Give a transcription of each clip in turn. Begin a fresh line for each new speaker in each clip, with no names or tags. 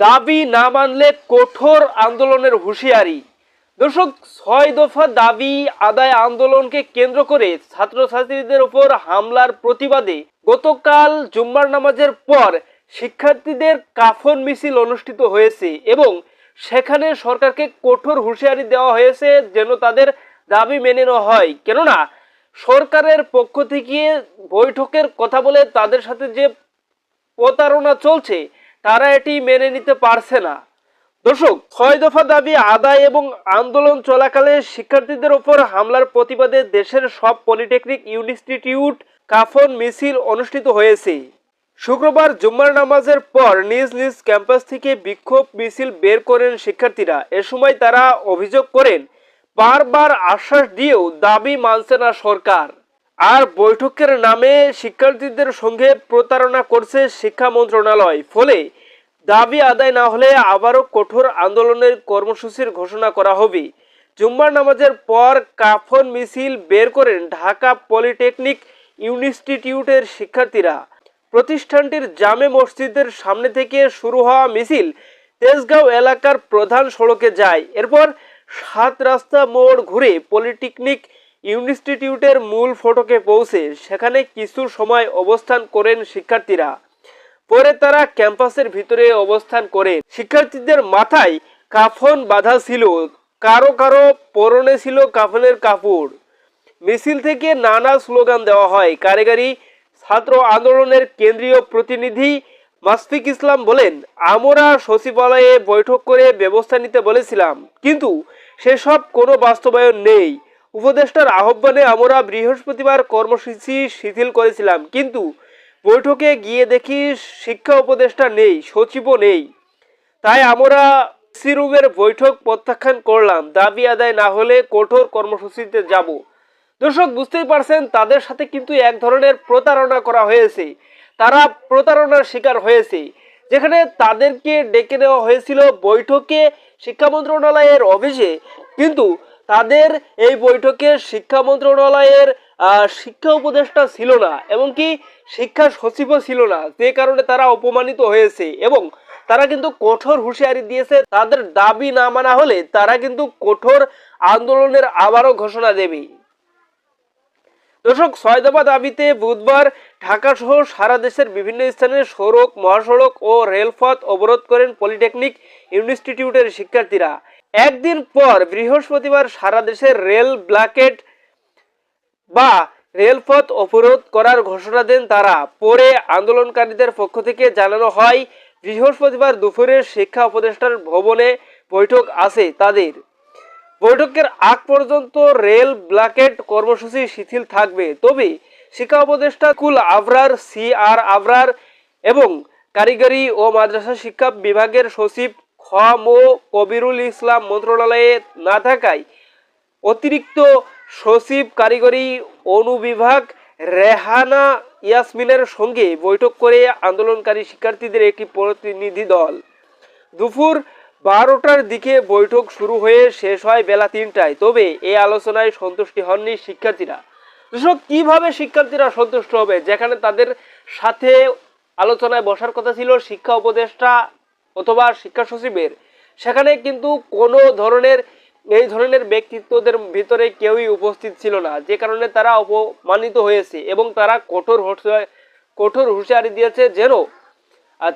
দাবি না মানলে কঠোর আন্দোলনের হুঁশিয়ারি। দর্শক, ছয় দফা দাবি আদায় আন্দোলনকে কেন্দ্র করে ছাত্রছাত্রীদের উপর হামলার প্রতিবাদে গতকাল জুম্মার নামাজের পর শিক্ষার্থীদের কাফন মিছিল অনুষ্ঠিত হয়েছে এবং সেখানে সরকারকে কঠোর হুঁশিয়ারি দেওয়া হয়েছে যেন তাদের দাবি মেনে নেওয়া হয়। কেননা, সরকারের পক্ষ থেকে বৈঠকের কথা বলে তাদের সাথে যে প্রতারণা চলছে তারা এটি মেনে নিতে পারছে না। দর্শক, ছয় দফা দাবি আদায় এবং আন্দোলন চলাকালে শিক্ষার্থীদের ওপর হামলার প্রতিবাদে দেশের সব পলিটেকনিক ইনস্টিটিউট কাফন মিছিল অনুষ্ঠিত হয়েছে। শুক্রবার জুম্মার নামাজের পর নিজ নিজ ক্যাম্পাস থেকে বিক্ষোভ মিছিল বের করেন শিক্ষার্থীরা। এ সময় তারা অভিযোগ করেন, বারবার আশ্বাস দিয়েও দাবি মানছে না সরকার। আর বৈঠকের নামে শিক্ষার্থীদের সঙ্গে প্রতারণা করছে শিক্ষা মন্ত্রণালয়। ফলে দাবি আদায় না হলে আবারও কঠোর আন্দোলনের কর্মসূচির ঘোষণা করা হবে। জুম্মার নামাজের পর কাফন মিছিল বের করেন ঢাকা পলিটেকনিক ইনস্টিটিউটের শিক্ষার্থীরা। প্রতিষ্ঠানটির জামে মসজিদের সামনে থেকে শুরু হওয়া মিছিল তেজগাঁও এলাকার প্রধান সড়কে যায়। এরপর সাত রাস্তা মোড় ঘুরে পলিটেকনিক ইনস্টিটিউটের মূল ফটকে পৌঁছে সেখানে কিছু সময় অবস্থান করেন শিক্ষার্থীরা। পরে তারা ক্যাম্পাসের ভিতরে অবস্থান করেন। শিক্ষার্থীদের মাথায় কাফন বাঁধা ছিল, কারও কারও পরনে ছিল কাফনের কাপড়। মিছিল থেকে নানা স্লোগান দেওয়া হয়। কারিগরি ছাত্র আন্দোলনের কেন্দ্রীয় প্রতিনিধি মাসফিক ইসলাম বলেন, আমরা সচিবালয়ে বৈঠক করে ব্যবস্থা নিতে বলেছিলাম, কিন্তু সেসব কোনো বাস্তবায়ন নেই। উপদেষ্টার আহ্বানে আমরা বৃহস্পতিবার কর্মসূচি শিথিল করেছিলাম, কিন্তু বৈঠকে গিয়ে দেখি শিক্ষা উপদেষ্টা নেই, সচিবও নেই। তাই আমরা সিরুমের বৈঠক প্রত্যাখ্যান করলাম, দাবি আদায় না হলে কঠোর কর্মসূচিতে যাব। দর্শক, বুঝতেই পারছেন, তাদের সাথে কিন্তু এক ধরনের প্রতারণা করা হয়েছে। তারা প্রতারণার শিকার হয়েছে। যেখানে তাদেরকে ডেকে নেওয়া হয়েছিল বৈঠকে শিক্ষা মন্ত্রণালয়ের অফিসে, কিন্তু তাদের এই বৈঠকে শিক্ষা মন্ত্রণালয়ের শিক্ষা উপদেষ্টা ছিল না এবং কি শিক্ষা সচিবও ছিল না, যে কারণে তারা অপমানিত হয়েছে এবং তারা কিন্তু কঠোর হুঁশিয়ারি দিয়েছে। তাদের দাবি না মানা হলে তারা কিন্তু কঠোর আন্দোলনের আবারও ঘোষণা দেবে। দর্শক ছয় দফা দাবিতে বুধবার ঢাকা সহ সারা দেশের বিভিন্ন স্থানে সড়ক, মহাসড়ক ও রেলপথ অবরোধ করেন পলিটেকনিক ইনস্টিটিউটের শিক্ষার্থীরা। একদিন পর বৃহস্পতিবার সারা দেশের রেল ব্ল্যাকেট বা রেলপথ অবরোধ করার ঘোষণা দেন তারা। পরে আন্দোলনকারীদের পক্ষ থেকে জানানো হয়, বৃহস্পতিবার দুপুরে শিক্ষা উপদেষ্টার ভবনে বৈঠক আছে তাদের। বৈঠকের আগ পর্যন্ত রেল ব্ল্যাকেট কর্মসূচি শিথিল থাকবে। তবে শিক্ষা উপদেষ্টা কুল আবরার, সি আর আবরার এবং কারিগরি ও মাদ্রাসা শিক্ষা বিভাগের সচিব মো কবিরুল ইসলাম মন্ত্রণালয়ে না থাকায় অতিরিক্ত সচিব কারিগরি অনুবিভাগ রেহানা ইয়াসমিনের সঙ্গে বৈঠক করে আন্দোলনকারী শিক্ষার্থীদের একটি প্রতিনিধি দল। দুপুর বারোটার দিকে বৈঠক শুরু হয়ে শেষ হয় বেলা তিনটায়। তবে এই আলোচনায় সন্তুষ্টি হননি শিক্ষার্থীরা। দর্শক, কীভাবে শিক্ষার্থীরা সন্তুষ্ট হবে? যেখানে তাদের সাথে আলোচনায় বসার কথা ছিল শিক্ষা উপদেষ্টা অথবা শিক্ষা সচিবের, সেখানে কিন্তু কোনো ধরনের, এই ধরনের ব্যক্তিত্বদের ভিতরে কেউই উপস্থিত ছিল না। যে কারণে তারা অপমানিত হয়েছে এবং তারা কঠোর কঠোর হুঁশিয়ারি দিয়েছে যেন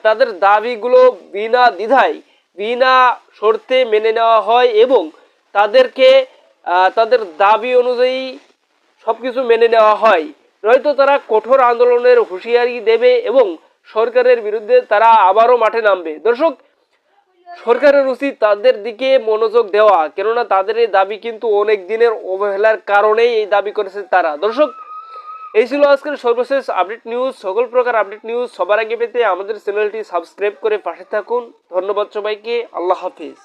তাদের দাবিগুলো বিনা দ্বিধায়, বিনা শর্তে মেনে নেওয়া হয় এবং তাদেরকে তাদের দাবি অনুযায়ী সব কিছু মেনে নেওয়া হয়। নয়তো তারা কঠোর আন্দোলনের হুঁশিয়ারি দেবে এবং সরকারের বিরুদ্ধে তারা আবারও মাঠে নামবে। দর্শক, সরকারের উচিত তাদের দিকে মনোযোগ দেওয়া, কেননা তাদের এই দাবি কিন্তু অনেক দিনের অবহেলার কারণেই এই দাবি করেছে তারা। দর্শক, এই ছিল আজকের সর্বশেষ আপডেট নিউজ। সকল প্রকার আপডেট নিউজ সবার আগে পেতে আমাদের চ্যানেলটি সাবস্ক্রাইব করে পাশে থাকুন। ধন্যবাদ সবাইকে। আল্লাহ হাফিজ।